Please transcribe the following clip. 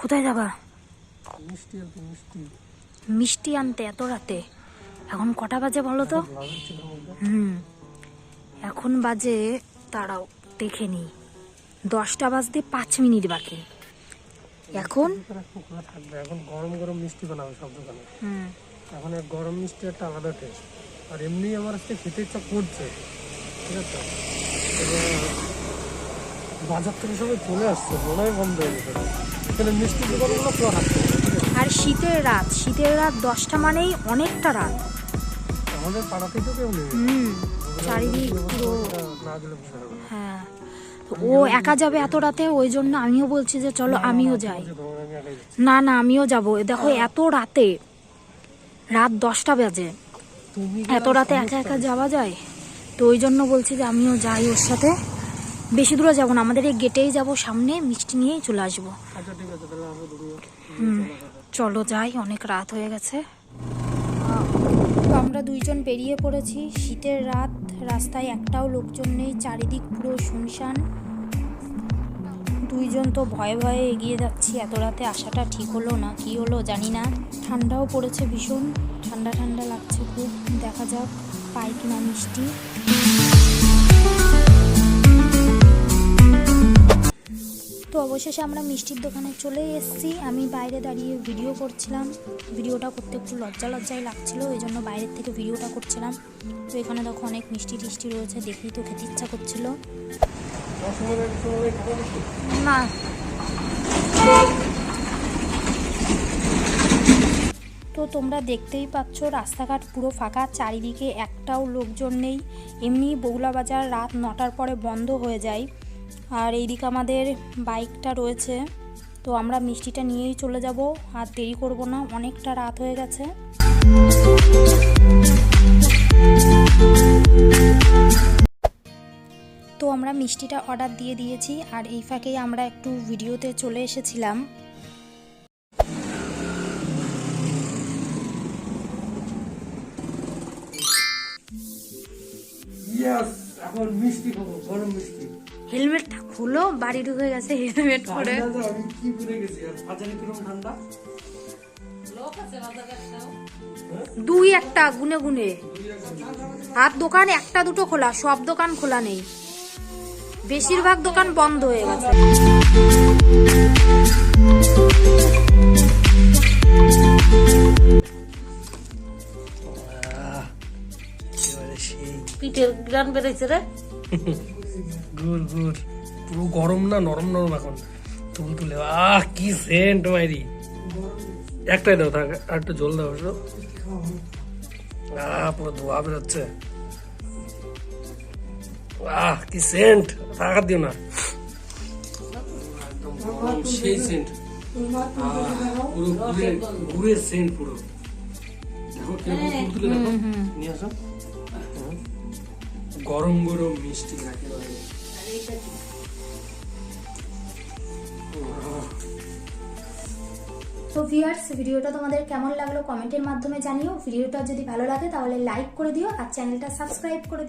কোথায় যাবা? মিষ্টি অল্প মিষ্টি। মিষ্টি আনতে এত রাতে? এখন কটা বাজে বলো তো? হুম। এখন বাজে তারাও দেখে নি দশটা বাজতে পাঁচ মিনিট বাকি। এখন? থাকবে। এখন গরম গরম মিষ্টি বানাবে সব দোকানে। হুম। এখন গরম মিষ্টি একটা আলাদা টেস্ট আর এমনি আমার আজকে খেতে ইচ্ছা করছে। ঠিক আছে? বাজার থেকে সবাই চলে আসছে মনে হয় বন্ধ হয়ে গেছে। এখানে মিষ্টি দোকানগুলো খোলা থাকছে আর শীতের রাত শীতের রাত দশটা মানেই অনেকটা রাত। আমাদের পাড়াতেই তো কেউ নেই। চারিদিক পুরো না গেলে। হ্যাঁ। ও একা যাবে এত রাতে ওই জন্য আমিও বলছি যে চলো আমিও যাই। না না আমিও যাব। দেখো এত রাতে রাত দশটা বাজে। এত রাতে একা একা যাওয়া যায়? তো ওই জন্য বলছি যে আমিও যাই ওর সাথে। বেশি দূরে যাব না আমাদের এই গেটেই যাব সামনে মিষ্টি নিয়েই চলে আসব। আচ্ছা চলো যাই অনেক রাত হয়ে গেছে। তো আমরা দুইজন বেরিয়ে পড়েছি শীতের রাত রাস্তায় একটাও লোকজন নেই চারিদিক পুরো শুনশান। দুইজন তো ভয়ে ভয়ে এগিয়ে যাচ্ছি এত রাতে আসাটা ঠিক হলো না কি হলো জানি না। ঠান্ডাও পড়েছে ভীষণ ঠান্ডা ঠান্ডা লাগছে খুব দেখা যাক পাই কিনা মিষ্টি। তো অবশেষে আমরা মিষ্টির দোকানে চলে এসেছি। আমি বাইরে দাঁড়িয়ে ভিডিও করছিলাম। ভিডিওটা করতে একটু লজ্জা লজ্জাই লাগছিল ওই জন্য বাইরের থেকে ভিডিওটা করছিলাম। তো এখানে দেখো অনেক মিষ্টি টিষ্টি রয়েছে, দেখেই তো খেতে ইচ্ছা করছিল। না। তো তোমরা দেখতেই পাচ্ছ, রাস্তাঘাট পুরো ফাঁকা, চারিদিকে একটাও লোকজন নেই। এমনি বগুলা বাজার রাত নটার পরে বন্ধ হয়ে যায়। আর এইদিকে আমাদের বাইকটা রয়েছে। তো আমরা মিষ্টিটা নিয়েই চলে যাব। আর দেরি করব না, অনেকটা রাত হয়ে গেছে। তো আমরা মিষ্টিটা অর্ডার দিয়ে দিয়েছি, আর এই ফাঁকেই আমরা একটু ভিডিওতে চলে এসেছিলাম। মিষ্টি খাব, গরম মিষ্টি। হেলমেটটা খুলো বাড়ি ঢুকে গেছে হেলমেট পরে। আমি কি ভুলে গেছি আর বাজারে কীরকম ঠান্ডা? দুই একটা গুনে গুনে। আর দোকান একটা দুটো খোলা সব দোকান খোলা নেই। বেশিরভাগ দোকান বন্ধ হয়ে গেছে। পিঠের গ্রান বেড়েছে রে। গুড় গুড় পুরো গরম না নরম নরম এখন। তুল তুলে। আহ কি সেন্ট মাইরি একটাই দাও থাক আর একটু জল দাও একটু। আহ পুরো ধোয়া বেরোচ্ছে। আহ কি সেন্ট থাকার দিও না। সেই সেন্ট পুরো গুড়ের গুড়ের সেন্ট পুরো। দেখো কীরকম তুলে দেখো। নিয়ে আসো। গরম গরম মিষ্টি তো ভিউয়ার্স ভিডিওটা তোমাদের কেমন লাগল কমেন্টের মাধ্যমে জানিও। ভিডিওটা যদি ভালো লাগে তাহলে লাইক করে দিও আর চ্যানেলটা সাবস্ক্রাইব করে দিও।